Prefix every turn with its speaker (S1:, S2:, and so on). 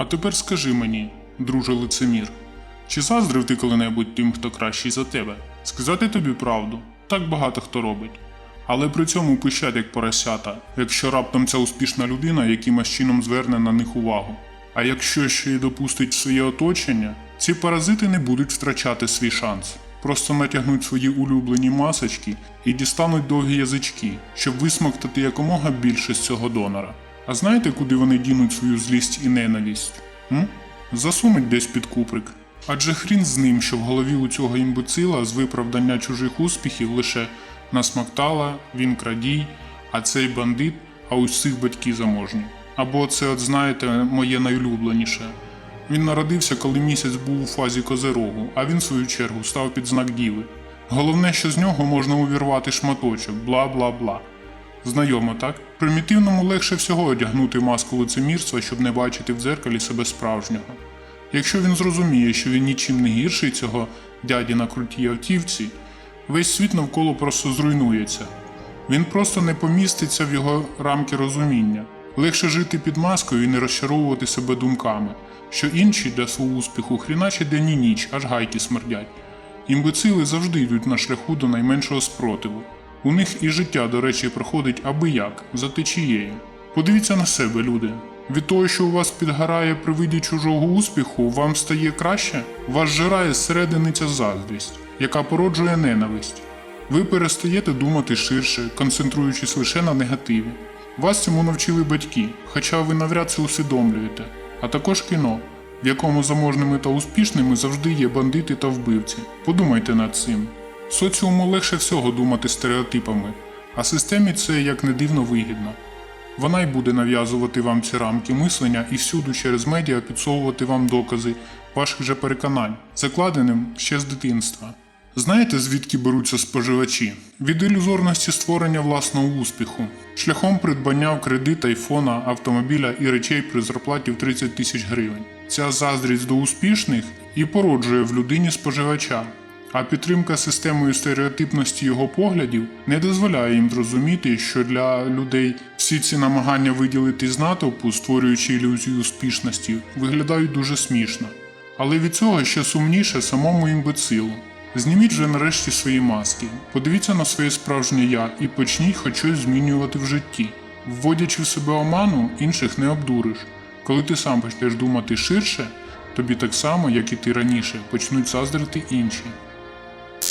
S1: А тепер скажи мені, друже лицемір, чи заздрив ти коли-небудь тим, хто кращий за тебе? Сказати тобі правду, так багато хто робить. Але при цьому пищать як поросята, якщо раптом ця успішна людина якимось чином зверне на них увагу. А якщо ще й допустить своє оточення, ці паразити не будуть втрачати свій шанс. Просто натягнуть свої улюблені масочки і дістануть довгі язички, щоб висмоктати якомога більше з цього донора. А знаєте, куди вони дінуть свою злість і ненависть? М? Засунуть десь під куприк. Адже хрін з ним, що в голові у цього імбецила з виправдання чужих успіхів лише насмоктала, він крадій, а цей бандит, а усіх батьки заможні. Або це, от знаєте, моє найулюбленіше. Він народився, коли місяць був у фазі козирогу, а він, в свою чергу, став під знак діви. Головне, що з нього можна увірвати шматочок, бла бла бла. Знайомо, так? Примітивному легше всього одягнути маску лицемірства, щоб не бачити в дзеркалі себе справжнього. Якщо він зрозуміє, що він нічим не гірший цього дяді на крутій автівці, весь світ навколо просто зруйнується. Він просто не поміститься в його рамки розуміння. Легше жити під маскою і не розчаровувати себе думками, що інші для свого успіху хріначе день і ніч, аж гайки смердять. Імбецили завжди йдуть на шляху до найменшого спротиву. У них і життя, до речі, проходить аби як, за течією. Подивіться на себе, люди. Від того, що у вас підгорає при виді чужого успіху, вам стає краще, вас жирає зсередини ця заздрість, яка породжує ненависть. Ви перестаєте думати ширше, концентруючись лише на негативі. Вас цьому навчили батьки, хоча ви навряд це усвідомлюєте, а також кіно, в якому заможними та успішними завжди є бандити та вбивці. Подумайте над цим. Соціуму легше всього думати стереотипами, а системі це як не дивно вигідно. Вона й буде нав'язувати вам ці рамки мислення і всюди через медіа підсовувати вам докази ваших же переконань, закладеним ще з дитинства. Знаєте, звідки беруться споживачі? Від ілюзорності створення власного успіху, шляхом придбання в кредит айфона, автомобіля і речей при зарплаті в 30 тисяч гривень. Ця заздрість до успішних і породжує в людині споживача, а підтримка системою стереотипності його поглядів не дозволяє їм зрозуміти, що для людей всі ці намагання виділити з натовпу, створюючи ілюзію успішності, виглядають дуже смішно. Але від цього ще сумніше самому імбецилу. Зніміть вже нарешті свої маски, подивіться на своє справжнє я і почніть хоч щось змінювати в житті. Вводячи в себе оману, інших не обдуриш. Коли ти сам почнеш думати ширше, тобі так само, як і ти раніше, почнуть заздрити інші.